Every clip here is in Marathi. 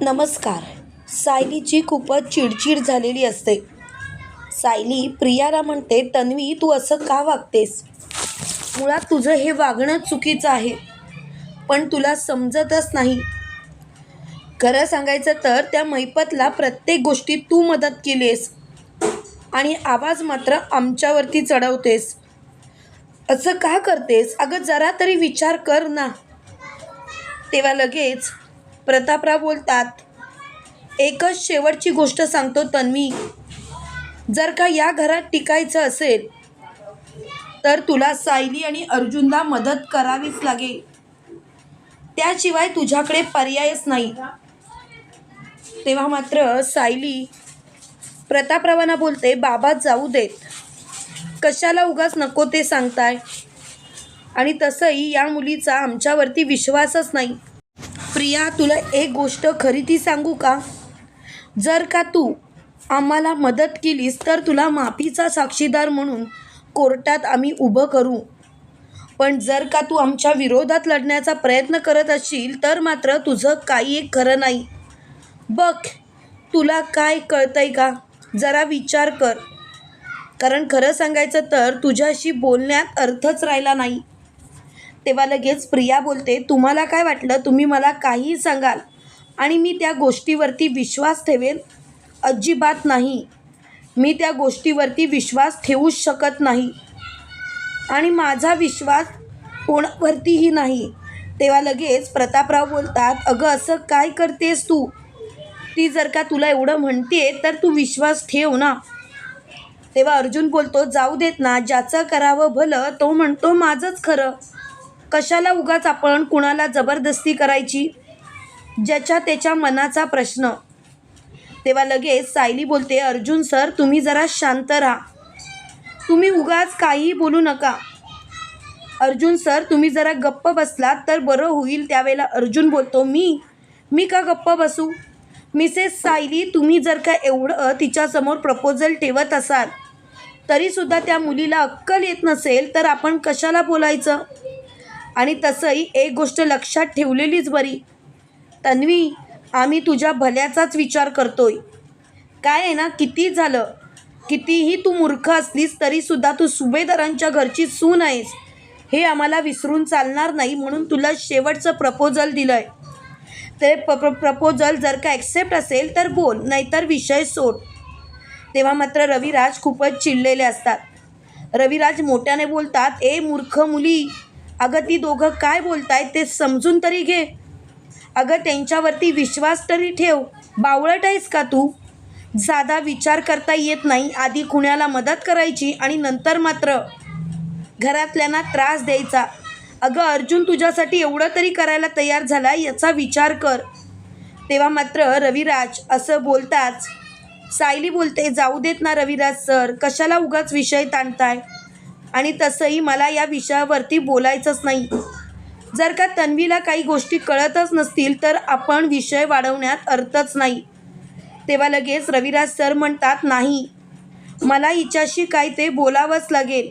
नमस्कार. सायलीची खूपच चिडचिड झालेली असते. सायली प्रियाला म्हणते तन्वी तू असं का वागतेस? मुळात तुझं हे वागणं चुकीचं आहे. पण तुला समजतच नाही. खरं सांगायचं तर त्या मैपतला प्रत्येक गोष्टीत तू मदत केलीस आणि आवाज मात्र आमच्यावरती चढवतेस. असं का करतेस? अगं जरा तरी विचार कर ना. तेव्हा लगेच प्रतापराव बोलतात एकच शेवटची गोष्ट सांगतो तन्वी. जर का या घरात टिकायचं असेल तर तुला सायली आणि अर्जुनला मदत करावीच लागेल. त्याशिवाय तुझ्याकडे पर्यायच नाही. तेव्हा मात्र सायली प्रतापरावांना बोलते बाबा जाऊ देत. कशाला उगाच नको ते सांगताय. आणि तसंही या मुलीचा आमच्यावरती विश्वासच नाही. प्रिया तुला एक गोष्ट खरी ती सांगू का? जर का तू आम्हाला मदत केलीस तर तुला माफीचा साक्षीदार म्हणून कोर्टात आम्ही उभं करू. पण जर का तू आमच्या विरोधात लढण्याचा प्रयत्न करत असशील तर मात्र तुझं काही एक खरं नाही. बघ तुला काय कळतंय का? जरा विचार कर. कारण खरं सांगायचं तर तुझ्याशी बोलण्यात अर्थच राहिला नाही. तेव्हा लगेच प्रिया बोलते तुम्हाला काय वाटलं? तुम्ही मला काहीही सांगाल आणि मी त्या गोष्टीवरती विश्वास ठेवेन? अजिबात नाही. मी त्या गोष्टीवरती विश्वास ठेवूच शकत नाही. आणि माझा विश्वास कोणावरतीही नाही. तेव्हा लगेच प्रतापराव बोलतात अगं असं काय करतेस तू? ती जर का तुला एवढं म्हणते तर तू विश्वास ठेव ना. तेव्हा अर्जुन बोलतो जाऊ देत ना ज्याचं करावं भलं तो म्हणतो माझंच खरं. कशाला उगाच आपण कुणाला जबरदस्ती करायची? ज्याच्या त्याच्या मनाचा प्रश्न. तेव्हा लगेच सायली बोलते अर्जुन सर तुम्ही जरा शांत राहा. तुम्ही उगाच काहीही बोलू नका. अर्जुन सर तुम्ही जरा गप्प बसलात तर बरं होईल त्यावेळेला अर्जुन बोलतो मी? मी का गप्प बसू? मिसेस सायली तुम्ही जर का एवढं तिच्यासमोर प्रपोजल ठेवत असाल तरीसुद्धा त्या मुलीला अक्कल येत नसेल तर आपण कशाला बोलायचं? आणि तसंही एक गोष्ट लक्षात ठेवलेलीच बरी. तन्वी आम्ही तुझ्या भल्याचाच विचार करतोय. काय आहे ना किती झालं? कितीही तू मूर्ख असलीस तरीसुद्धा तू सुभेदारांच्या घरची सून आहेस. हे आम्हाला विसरून चालणार नाही म्हणून तुला शेवटचं प्रपोजल दिलं आहे ते प प्र प्रपोजल जर का ॲक्सेप्ट असेल तर बोल नाहीतर विषय सोड. तेव्हा मात्र रविराज खूपच चिडलेले असतात. रविराज मोठ्याने बोलतात ए मूर्ख मुली अगं ती दोघं काय बोलतायत ते समजून तरी घे. अगं त्यांच्यावरती विश्वास तरी ठेव. बावळट आहेस का तू? साधा विचार करता येत नाही आधी कुणाला मदत करायची आणि नंतर मात्र. घरातल्यांना त्रास द्यायचा. अगं अर्जुन तुझ्यासाठी एवढं तरी करायला तयार झाला याचा विचार कर. तेव्हा मात्र रविराज असं बोलताच सायली बोलते जाऊ देत ना रविराज सर कशाला उगाच विषय ताणताय? आणि तसंही मला या विषयावरती बोलायचंच नाही. जर का तन्वीला काही गोष्टी कळतच नसतील तर आपण विषय वाढवण्यात अर्थच नाही. तेव्हा लगेच रविराज सर म्हणतात नाही मला हिच्याशी काय ते बोलावंच लागेल.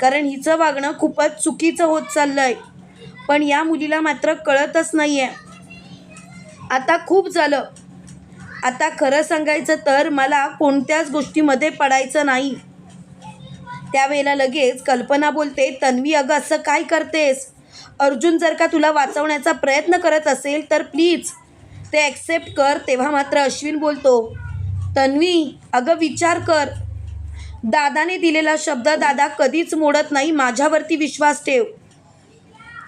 कारण हिचं वागणं खूपच चुकीचं होत चाललं आहे पण या मुलीला मात्र कळतच नाही आहे आता खूप झालं. आता खरं सांगायचं तर मला कोणत्याच गोष्टीमध्ये पडायचं नाही. त्यावेळेला लगेच कल्पना बोलते तन्वी अगं असं काय करतेस? अर्जुन जर का तुला वाचवण्याचा प्रयत्न करत असेल तर प्लीज ते ॲक्सेप्ट कर. तेव्हा मात्र अश्विन बोलतो तन्वी अगं विचार कर. दादाने दिलेला शब्द दादा कधीच मोडत नाही माझ्यावरती विश्वास ठेव.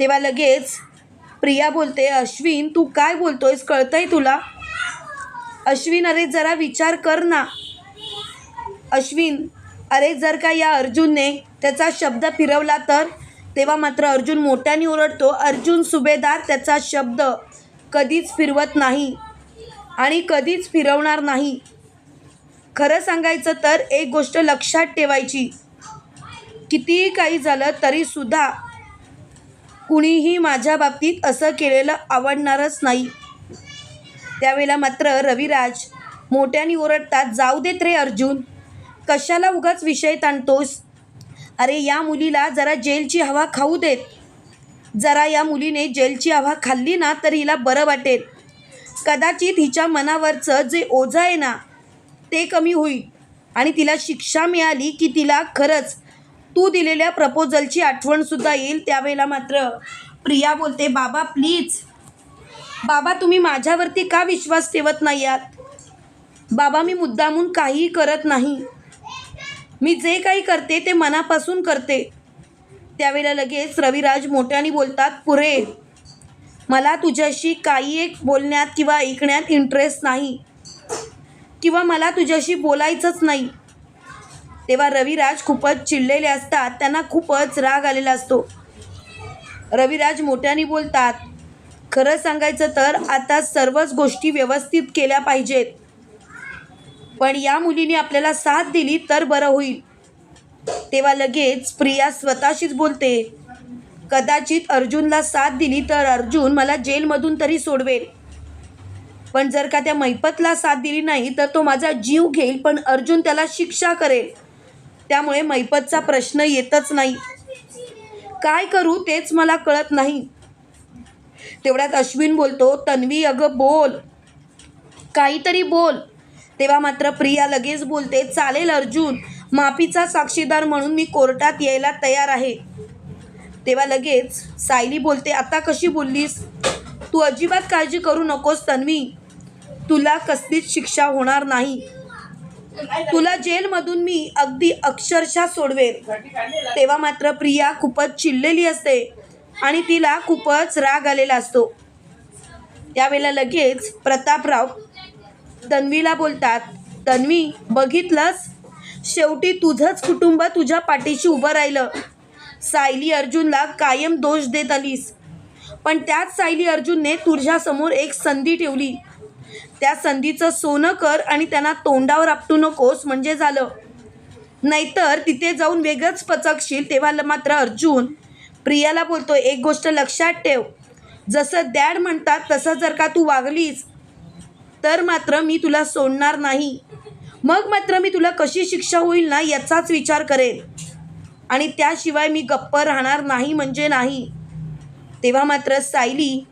तेव्हा लगेच प्रिया बोलते अश्विन तू काय बोलतोयस? कळतंय तुला? अश्विन अरे जरा विचार कर ना. अश्विन अरे जर का या अर्जुनने त्याचा शब्द फिरवला तर? तेव्हा मात्र अर्जुन मोठ्याने ओरडतो अर्जुन सुभेदार त्याचा शब्द कधीच फिरवत नाही आणि कधीच फिरवणार नाही. खरं सांगायचं तर एक गोष्ट लक्षात ठेवायची. कितीही काही झालं तरीसुद्धा कुणीही माझ्या बाबतीत असं केलेलं आवडणारच नाही. त्यावेळेला मात्र रविराज मोठ्याने ओरडतात जाऊ देत रे अर्जुन कशाला उगाच विषय ताणतोस? अरे या मुलीला जरा जेलची हवा खाऊ देत. जरा या मुलीने जेलची हवा खाल्ली ना तर हिला बरं वाटेल. कदाचित हिच्या मनावरचं जे ओझं आहे ना ते कमी होईल आणि तिला शिक्षा मिळाली की तिला खरंच तू दिलेल्या प्रपोजलची आठवणसुद्धा येईल त्यावेळेला मात्र. प्रिया बोलते बाबा प्लीज. बाबा तुम्ही माझ्यावरती का विश्वास ठेवत नाही आहात? बाबा मी मुद्दामून काहीही करत नाही. मी जे काही करते ते मनापासून करते. त्यावेळेला लगेच रविराज मोठ्याने बोलतात पुरे मला तुझ्याशी काही एक बोलण्यात किंवा ऐकण्यात इंटरेस्ट नाही. किंवा मला तुझ्याशी बोलायचंच नाही. तेव्हा रविराज खूपच चिडलेले असतात त्यांना खूपच राग आलेला असतो. रविराज मोठ्याने बोलतात खरं सांगायचं तर आता सर्वच गोष्टी व्यवस्थित केल्या पाहिजेत. पण या मुलीने आपल्याला साथ दिली तर बरं होईल. तेव्हा लगेच प्रिया स्वतःशीच बोलते कदाचित अर्जुनला साथ दिली तर अर्जुन मला जेलमधून तरी सोडवेल. पण जर का त्या मैपतला साथ दिली नाही तर तो माझा जीव घेईल पण अर्जुन त्याला शिक्षा करेल. त्यामुळे मैपतचा प्रश्न येतच नाही. काय करू तेच मला कळत नाही. तेवढ्यात अश्विन बोलतो तन्वी अगं बोल. काहीतरी बोल. तेव्हा मात्र प्रिया लगेच बोलते चालेल अर्जुन माफीचा साक्षीदार म्हणून मी कोर्टात यायला तयार आहे. तेव्हा लगेच सायली बोलते आता कशी बोललीस? तू अजिबात काळजी करू नकोस तन्वी. तुला कसलीच शिक्षा होणार नाही. तुला जेलमधून मी अगदी अक्षरशः सोडवेल तेव्हा मात्र प्रिया खूपच चिडलेली असते आणि तिला खूपच राग आलेला असतो. त्यावेळेला लगेच प्रतापराव तन्वीला बोलतात तन्वी बघितलंस? शेवटी तुझंच कुटुंब तुझ्या पाठीशी उभं राहिलं. सायली अर्जुनला कायम दोष देत आलीस. पण त्याच सायली अर्जुनने तुझ्यासमोर एक संधी ठेवली. त्या संधीचं सोनं कर आणि त्यांना तोंडावर आपटू नकोस म्हणजे झालं. नाहीतर तिथे जाऊन वेगळंच पचकशील तेव्हा मात्र अर्जुन प्रियाला बोलतो एक गोष्ट लक्षात ठेव. जसं डॅड म्हणतात तसं जर का तू वागलीस तर मात्र मी तुला सोडणार नाही. मग मात्र मी तुला कशी शिक्षा होईल ना याचाच विचार करेन. आणि त्याशिवाय मी गप्प राहणार नाही म्हणजे नाही. तेव्हा मात्र सायली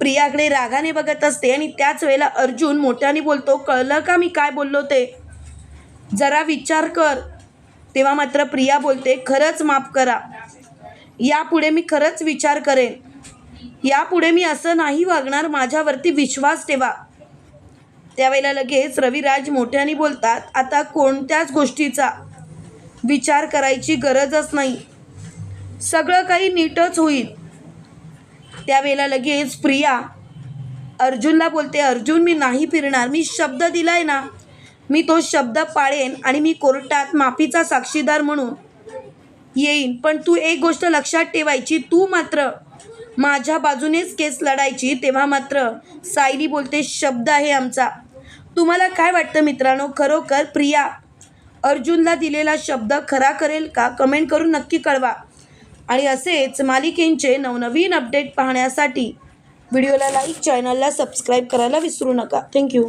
प्रियाकडे रागाने बघत असते आणि त्याच वेळेला अर्जुन मोठ्याने बोलतो कळलं का मी काय बोललो ते? जरा विचार कर. तेव्हा मात्र प्रिया बोलते खरंच माफ करा. यापुढे मी खरंच विचार करेन. यापुढे मी असं नाही वागणार माझ्यावरती विश्वास ठेवा. त्यावेळेला लगेच रविराज मोठ्याने बोलतात आता कोणत्याच गोष्टीचा विचार करायची गरजच नाही. सगळं काही नीटच होईल. त्यावेळेला लगेच प्रिया अर्जुनला बोलते अर्जुन मी नाही फिरणार. मी शब्द दिलाय ना मी तो शब्द पाळेन आणि मी कोर्टात माफीचा साक्षीदार म्हणून येईन. पण तू एक गोष्ट लक्षात ठेवायची तू मात्र माझ्या बाजूनेच केस लढायची. तेव्हा मात्र सायली बोलते शब्द आहे आमचा. तुम्हाला काय वाटतं मित्रांनो? खरोखर प्रिया अर्जुनला दिलेला शब्द खरा करेल का? कमेंट करून नक्की कळवा. आणि असेच मालिकेंचे नवनवीन अपडेट पाहण्यासाठी व्हिडिओला लाईक चॅनलला सबस्क्राईब करायला विसरू नका. थँक्यू